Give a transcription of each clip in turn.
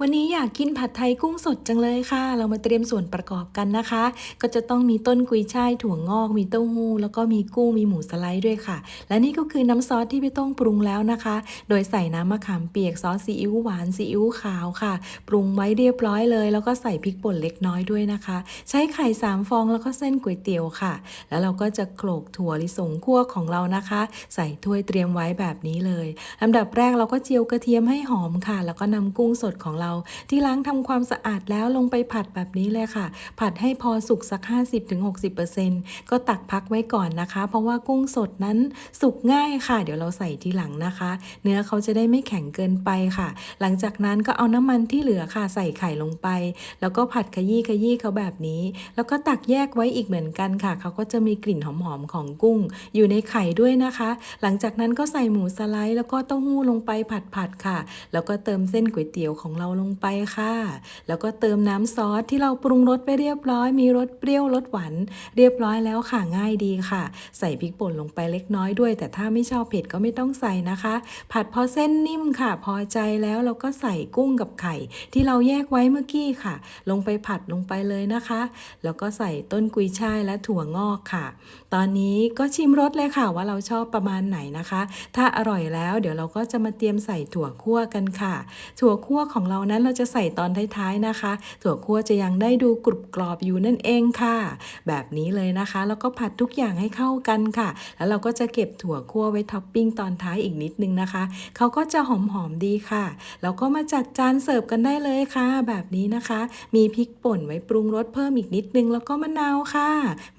วันนี้อยากกินผัดไทยกุ้งสดจังเลยค่ะ เรามาเตรียมส่วนประกอบกันนะคะ ก็จะต้องมีต้นกุยช่ายถั่วงอก มีเต้าหู้ แล้วก็มีกุ้ง มีหมูสไลด์ด้วยค่ะ และนี่ก็คือน้ำซอสที่พี่ต้องปรุงแล้วนะคะ โดยใส่น้ำมะขามเปียกซอสซีอิ๊วหวานซีอิ๊วขาวค่ะ ปรุงไว้เรียบร้อยเลย แล้วก็ใส่พริกป่นเล็กน้อยด้วยนะคะ ใช้ไข่สามฟองแล้วก็เส้นก๋วยเตี๋ยวค่ะ แล้วเราก็จะโขลกถั่วลิสงคั่วของเรานะคะ ใส่ถ้วยเตรียมไว้แบบนี้เลยลำดับแรกเราก็เจียวกระเทียมให้หอมค่ะ แล้วก็นำกุ้งสดของเราที่ล้างทำความสะอาดแล้วลงไปผัดแบบนี้เลยค่ะ ผัดให้พอสุกสัก 50-60%ก็ตักพักไว้ก่อนนะคะ เพราะว่ากุ้งสดนั้นสุกง่ายค่ะ เดี๋ยวเราใส่ทีหลังนะคะ เนื้อเขาจะได้ไม่แข็งเกินไปค่ะ หลังจากนั้นก็เอาน้ำมันที่เหลือค่ะใส่ไข่ลงไป แล้วก็ผัดขยี้ขยี้เขาแบบนี้ แล้วก็ตักแยกไว้อีกเหมือนกันค่ะ เขาก็จะมีกลิ่นหอมๆของกุ้ง อยู่ในไข่ด้วยนะคะ หลังจากนั้นก็ใส่หมูสไลด์แล้วก็เต้าหู้ลงไปผัดๆค่ะ แล้วก็เติมเส้นก๋วยเตี๋ยวของเราลงไปค่ะ แล้วก็เติมน้ำซอสที่เราปรุงรสไปเรียบร้อย มีรสเปรี้ยวรสหวานเรียบร้อยแล้วค่ะง่ายดีค่ะ ใส่พริกป่นลงไปเล็กน้อยด้วย แต่ถ้าไม่ชอบเผ็ดก็ไม่ต้องใส่นะคะ ผัดพอเส้นนิ่มค่ะ พอใจแล้วเราก็ใส่กุ้งกับไข่ ที่เราแยกไว้เมื่อกี้ค่ะ ลงไปผัดลงไปเลยนะคะ แล้วก็ใส่ต้นกุยช่ายและถั่วงอกค่ะ ตอนนี้ก็ชิมรสเลยค่ะว่าเราชอบประมาณไหนนะคะ ถ้าอร่อยแล้วเดี๋ยวเราก็จะมาเตรียมใส่ถั่วคั่วกันค่ะ ถั่วคั่วของเรานั้นเราจะใส่ตอนท้ายๆนะคะ ถั่วคั่วจะยังได้ดูกรุบกรอบอยู่นั่นเองค่ะ แบบนี้เลยนะคะ แล้วก็ผัดทุกอย่างให้เข้ากันค่ะ แล้วเราก็จะเก็บถั่วคั่วไว้ท็อปปิ้งตอนท้ายอีกนิดนึงนะคะ เขาก็จะหอมๆดีค่ะ แล้วก็มาจัดจานเสิร์ฟกันได้เลยค่ะ แบบนี้นะคะ มีพริกป่นไว้ปรุงรสเพิ่มอีกนิดนึง แล้วก็มะนาวค่ะ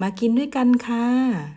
มากินด้วยกันค่ะ